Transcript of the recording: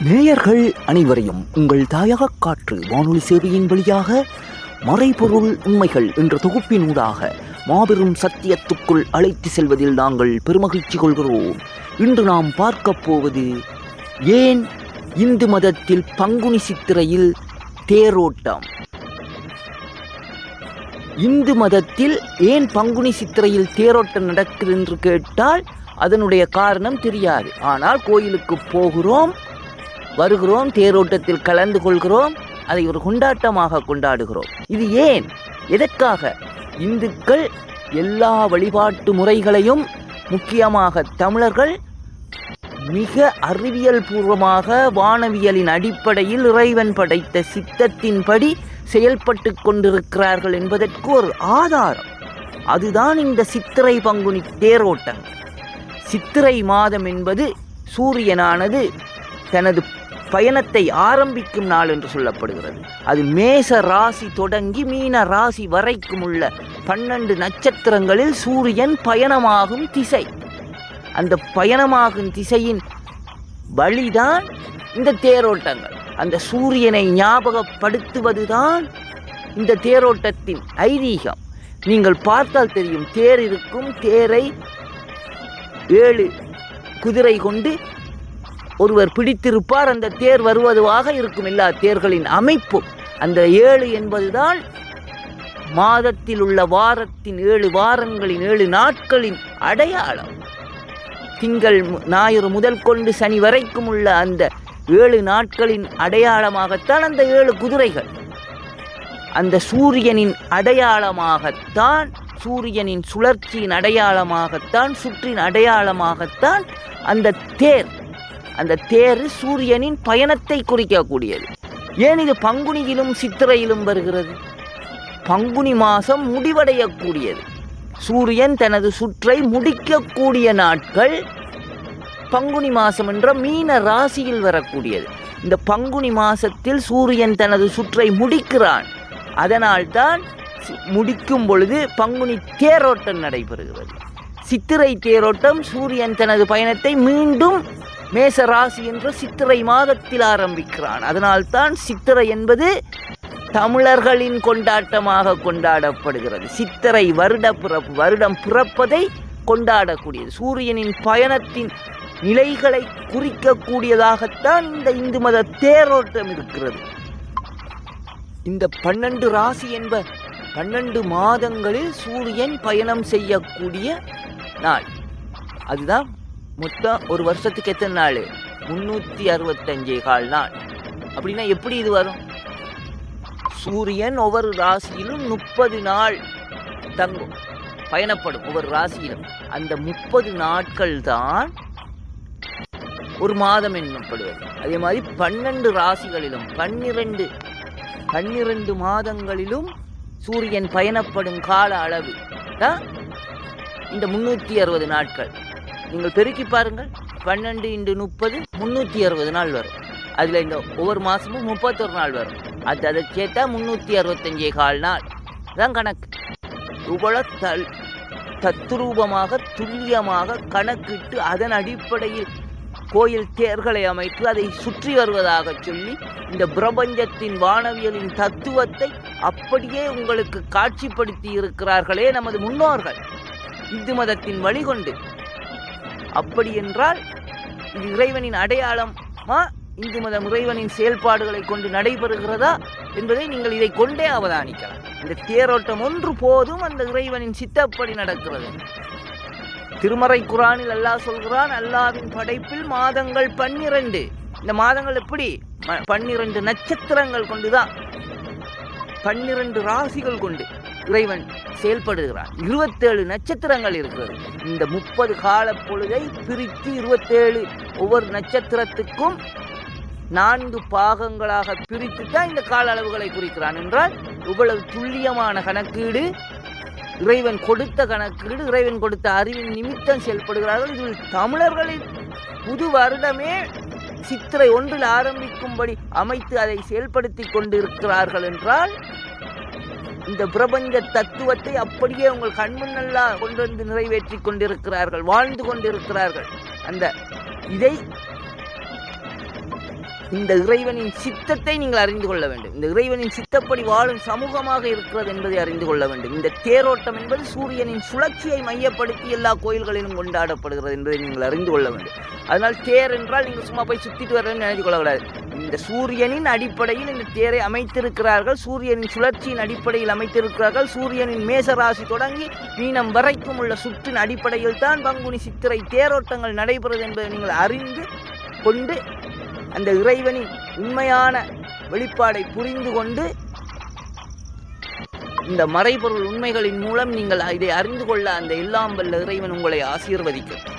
நேயர்கள் அனைவரையும் உங்கள் தாயக காற்று வானொலி சேவையின் வழியாக மறைபொருள் உண்மைகள் என்ற தொகுப்பினூடாக மாபெரும் சத்தியத்துக்குள் அழைத்து செல்வதில் நாங்கள் பெருமகிழ்ச்சி கொள்கிறோம். இன்று நாம் பார்க்கப் போவது ஏன் இந்து மதத்தில் பங்குனி சித்திரையில் தேரோட்டம்? இந்து மதத்தில் ஏன் பங்குனி சித்திரையில் தேரோட்டம் நடக்குது என்று கேட்டால் அதனுடைய காரணம் தெரியாது. ஆனால் கோயிலுக்கு போகிறோம் வருகிறோம் தேரோட்டத்தில் கலந்து கொள்கிறோம் அதை ஒரு கொண்டாட்டமாக கொண்டாடுகிறோம். இது ஏன்? எதற்காக? இந்துக்கள் எல்லா வழிபாட்டு முறைகளையும் முக்கியமாக தமிழர்கள் மிக அறிவியல் பூர்வமாக வானவியலின் அடிப்படையில் இறைவன் படைத்த சித்தத்தின்படி செயல்பட்டு கொண்டிருக்கிறார்கள் என்பதற்கு ஒரு ஆதாரம். அதுதான் இந்த சித்திரை பங்குனி தேரோட்டம். சித்திரை மாதம் என்பது சூரியனானது தனது பயணத்தை ஆரம்பிக்கும் நாள் என்று சொல்லப்படுகிறது. அது மேச ராசி தொடங்கி மீன ராசி வரைக்கும் உள்ள பன்னெண்டு நட்சத்திரங்களில் சூரியன் பயணமாகும் திசை. அந்த பயணமாகும் திசையின் வழிதான் இந்த தேரோட்டங்கள். அந்த சூரியனை ஞாபகப்படுத்துவதுதான் இந்த தேரோட்டத்தின் ஐதீகம். நீங்கள் பார்த்தால் தெரியும் தேர் இருக்கும் தேரை ஏழு குதிரை கொண்டு ஒருவர் பிடித்திருப்பார் அந்த தேர் வருவதுவாக இருக்கும் எல்லா தேர்களின் அமைப்பு அந்த ஏழு என்பதுதான் மாதத்தில் உள்ள வாரத்தின் ஏழு வாரங்களின் ஏழு நாட்களின் அடையாளம். திங்கள் ஞாயிறு முதல் கொண்டு சனி வரைக்கும் உள்ள அந்த ஏழு நாட்களின் அடையாளமாகத்தான் அந்த ஏழு குதிரைகள். அந்த சூரியனின் அடையாளமாகத்தான் சூரியனின் சுழற்சியின் அடையாளமாகத்தான் சுற்றின் அடையாளமாகத்தான் அந்த தேர் அந்த தேர் சூரியனின் பயணத்தை குறிக்கக்கூடியது. ஏன் இது பங்குனியிலும் சித்திரையிலும் வருகிறது? பங்குனி மாதம் முடிவடையக்கூடியது. சூரியன் தனது சுற்றை முடிக்கக்கூடிய நாட்கள் பங்குனி மாதம் என்ற மீன ராசியில் வரக்கூடியது. இந்த பங்குனி மாதத்தில் சூரியன் தனது சுற்றை முடிக்கிறான். அதனால்தான் முடிக்கும் பொழுது பங்குனி தேரோட்டம் நடைபெறுகிறது. சித்திரை தேரோட்டம் சூரியன் தனது பயணத்தை மீண்டும் மேச ராசி என்ற சித்திரை மாதத்தில் ஆரம்பிக்கிறான். அதனால்தான் சித்திரை என்பது தமிழர்களின் கொண்டாட்டமாக கொண்டாடப்படுகிறது. சித்திரை வருட பிறப்பு வருடம் பிறப்பதை கொண்டாடக்கூடியது. சூரியனின் பயணத்தின் நிலைகளை குறிக்கக்கூடியதாகத்தான் இந்த இந்து மத தேரோட்டம் இருக்கிறது. இந்த பன்னெண்டு ராசி என்ப பன்னெண்டு மாதங்களில் சூரியன் பயணம் செய்யக்கூடிய நாள். அதுதான் மொத்தம் ஒரு வருஷத்துக்கு எத்தனை நாள்? முன்னூற்றி அறுபத்தஞ்சே கால் நாள். அப்படின்னா எப்படி இது வரும்? சூரியன் ஒவ்வொரு ராசியிலும் முப்பது நாள் தங்கும் பயணப்படும் ஒவ்வொரு ராசியிலும். அந்த முப்பது நாட்கள் தான் ஒரு மாதம் என்னப்படுவது அதே மாதிரி பன்னெண்டு ராசிகளிலும் பன்னிரண்டு பன்னிரண்டு மாதங்களிலும் சூரியன் பயணப்படும் கால அளவு தான் இந்த முன்னூற்றி அறுபது நாட்கள். நீங்கள் பெருக்கி பாருங்கள். பன்னெண்டு இன்று முப்பது முந்நூற்றி அறுபது நாள் வரும். அதில் இந்த ஒவ்வொரு மாதமும் முப்பத்தொரு நாள் வரும். அது அதை சேர்த்தா முந்நூற்றி அறுபத்தஞ்சே கால் நாள். தான் கணக்கு. இவ்வளோ தல் தத்ரூபமாக துல்லியமாக கணக்கிட்டு அதன் அடிப்படையில் கோயில் தேர்களை அமைத்து அதை சுற்றி வருவதாக சொல்லி இந்த பிரபஞ்சத்தின் வானவியலின் தத்துவத்தை அப்படியே உங்களுக்கு காட்சிப்படுத்தி இருக்கிறார்களே நமது முன்னோர்கள். இந்து மதத்தின் வழிகொண்டு அப்படி என்றால் இது இறைவனின் அடையாளமா இந்து மதம் இறைவனின் செயல்பாடுகளை கொண்டு நடைபெறுகிறதா என்பதை நீங்கள் இதை கொண்டே அவதானிக்கலாம். இந்த தேரோட்டம் ஒன்று போதும் அந்த இறைவனின் சித்தப்படி நடக்கிறது. திருமறை குரானில் அல்லாஹ் சொல்கிறான் அல்லாவின் படைப்பில் மாதங்கள் பன்னிரண்டு. இந்த மாதங்கள் எப்படி? ம- பன்னிரண்டு நட்சத்திரங்கள் கொண்டுதான். பன்னிரண்டு ராசிகள் கொண்டு. இறைவன் செயல்படுகிறான். இருபத்தேழு நட்சத்திரங்கள் இருக்கிறது. இந்த முப்பது கால பொழுதை பிரித்து இருபத்தேழு ஒவ்வொரு நட்சத்திரத்துக்கும் நான்கு பாகங்களாக பிரித்து தான் இந்த கால அளவுகளை குறிக்கிறான் என்றால் இவ்வளவு துல்லியமான கணக்கீடு இறைவன் கொடுத்த கணக்கீடு இறைவன் கொடுத்த அறிவின் நிமித்தம் செயல்படுகிறார்கள். இதில் தமிழர்களின் புது வருடமே சித்திரை ஒன்றில் ஆரம்பிக்கும்படி அமைத்து அதை செயல்படுத்தி கொண்டிருக்கிறார்கள் என்றால் இந்த பிரபஞ்ச தத்துவத்தை அப்படியே உங்கள் கண்முன்னெல்லாம் கொண்டு வந்து நிறைவேற்றி கொண்டிருக்கிறார்கள் வாழ்ந்து கொண்டிருக்கிறார்கள். அந்த இதை இந்த இறைவனின் சித்தத்தை நீங்கள் அறிந்து கொள்ள வேண்டும். இந்த இறைவனின் சித்தப்படி வாழும் சமூகமாக இருக்கிறது என்பதை அறிந்து கொள்ள வேண்டும். இந்த தேரோட்டம் என்பது சூரியனின் சுழற்சியை மையப்படுத்தி எல்லா கோயில்களிலும் கொண்டாடப்படுகிறது என்பதை நீங்கள் அறிந்து கொள்ள வேண்டும். அதனால் தேர் என்றால் நீங்கள் சும்மா போய் சுத்திட்டு வரேன்னு நினைத்து கொள்ளக்கூடாது. இந்த சூரியனின் அடிப்படையில் இந்த தேரை அமைத்திருக்கிறார்கள். சூரியனின் சுழற்சியின் அடிப்படையில் அமைத்திருக்கிறார்கள். சூரியனின் மேசராசி தொடங்கி மீனம் வரைக்கும் உள்ள சுற்றின் அடிப்படையில் தான் பங்குனி சித்திரை தேரோட்டங்கள் நடைபெறுவது என்பதை நீங்கள் அறிந்து கொண்டு அந்த இறைவனின் உண்மையான வெளிப்பாடை புரிந்து கொண்டு இந்த மறைபொருள் உண்மைகளின் மூலம் நீங்கள் இதை அறிந்து கொள்ள அந்த எல்லாம் வல்ல இறைவன் உங்களை ஆசீர்வதிக்கட்டும்